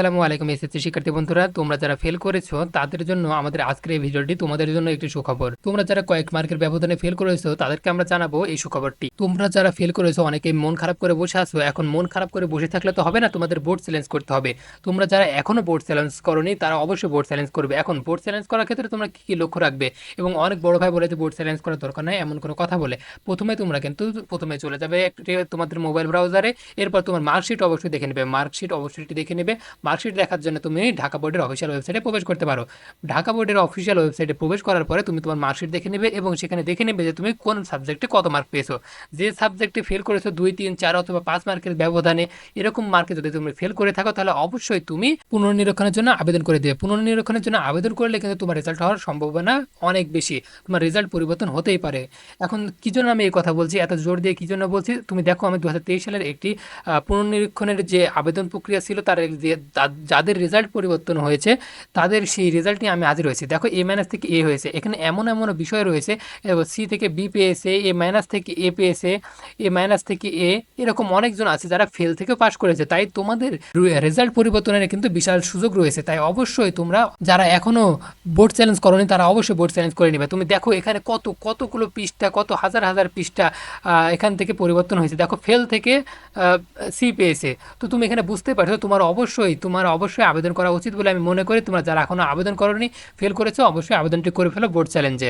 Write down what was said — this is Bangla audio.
আসসালামু আলাইকুম, এসএসসি শিক্ষার্থী বন্ধুরা। তোমরা যারা ফেল করেছ, তাদের জন্য আমাদের আজকের এই ভিডিওটি তোমাদের জন্য একটি সুখবর। তোমরা যারা কয়েক মার্কের ব্যবধানে ফেল করেছ, তাদেরকে আমরা জানাব এই সুখবরটি। তোমরা যারা ফেল করেছ, অনেকেই মন খারাপ করে বসে আছো। এখন মন খারাপ করে বসে থাকলে তো হবে না, তোমাদের বোর্ড চ্যালেঞ্জ করতে হবে। তোমরা যারা এখনও বোর্ড চ্যালেঞ্জ করনি, তারা অবশ্যই বোর্ড চ্যালেঞ্জ করবে। এখন বোর্ড চ্যালেঞ্জ করার ক্ষেত্রে তোমরা কি কি লক্ষ্য রাখবে? এবং অনেক বড় ভাই বলে যে বোর্ড চ্যালেঞ্জ করার দরকার নাই, এমন কোনো কথা বলে। প্রথমে তোমরা কিন্তু প্রথমে চলে যাবে তোমাদের মোবাইল ব্রাউজারে এরপর তোমার মার্কশিট অবশ্যই দেখে নেবে। মার্কশিট অবশ্যই দেখে নেবে। মার্কশিট দেখার জন্য তুমি ঢাকা বোর্ডের অফিসিয়াল ওয়েবসাইটে প্রবেশ করতে পারো। ঢাকা বোর্ডের অফিসিয়াল ওয়েবসাইটে প্রবেশ করার পরে তুমি তোমার মার্কশিট দেখে নেবে এবং সেখানে দেখে নেবে যে তুমি কোন সাবজেক্টে কত মার্ক পেয়েছ। যে সাবজেক্টে ফেল করেছ দুই, তিন, চার অথবা পাঁচ মার্কের ব্যবধানে এরকম মার্কে যদি তুমি ফেল করে থাকো তাহলে অবশ্যই তুমি পুনর্নিরীক্ষণের জন্য আবেদন করে দেবে। পুনর্নিরীক্ষণের জন্য আবেদন করলে কিন্তু তোমার রেজাল্ট হওয়ার সম্ভাবনা অনেক বেশি। তোমার রেজাল্ট পরিবর্তন হতেই পারে। এখন কী জন্য আমি এই কথা বলছি? এত জোর দিয়ে কী জন্য বলছি? তুমি দেখো আমি দু হাজার তেইশ সালের একটি পুনর্নিরীক্ষণের যে আবেদন প্রক্রিয়া ছিল তার যাদের রেজাল্ট পরিবর্তন হয়েছে, তাদের সেই রেজাল্ট নিয়ে আমি হাজির হয়েছি। দেখো এ মাইনাস থেকে এ হয়েছে। এখানে এমন এমন বিষয় রয়েছে সি থেকে বি পেয়েছে এ মাইনাস থেকে এ পেয়েছে এ মাইনাস থেকে এ এরকম অনেকজন আছে যারা ফেল থেকে পাশ করেছে। তাই তোমাদের রেজাল্ট পরিবর্তনের কিন্তু বিশাল সুযোগ রয়েছে। তাই অবশ্যই তোমরা যারা এখনও বোর্ড চ্যালেঞ্জ করনি, তারা অবশ্যই বোর্ড চ্যালেঞ্জ করে নেবে। তুমি দেখো, এখানে কত, কতগুলো পৃষ্ঠা, কত হাজার হাজার পৃষ্ঠা এখান থেকে পরিবর্তন হয়েছে। দেখো ফেল থেকে সি পেয়েছে। তো তুমি এখানে বুঝতে পারছ, তোমার অবশ্যই তোমার অবশ্যই আবেদন করা উচিত বলে আমি মনে করি। তোমরা যারা এখনও আবেদন করনি ফেল করেছ, অবশ্যই আবেদনটি করে ফেলো বোর্ড চ্যালেঞ্জের।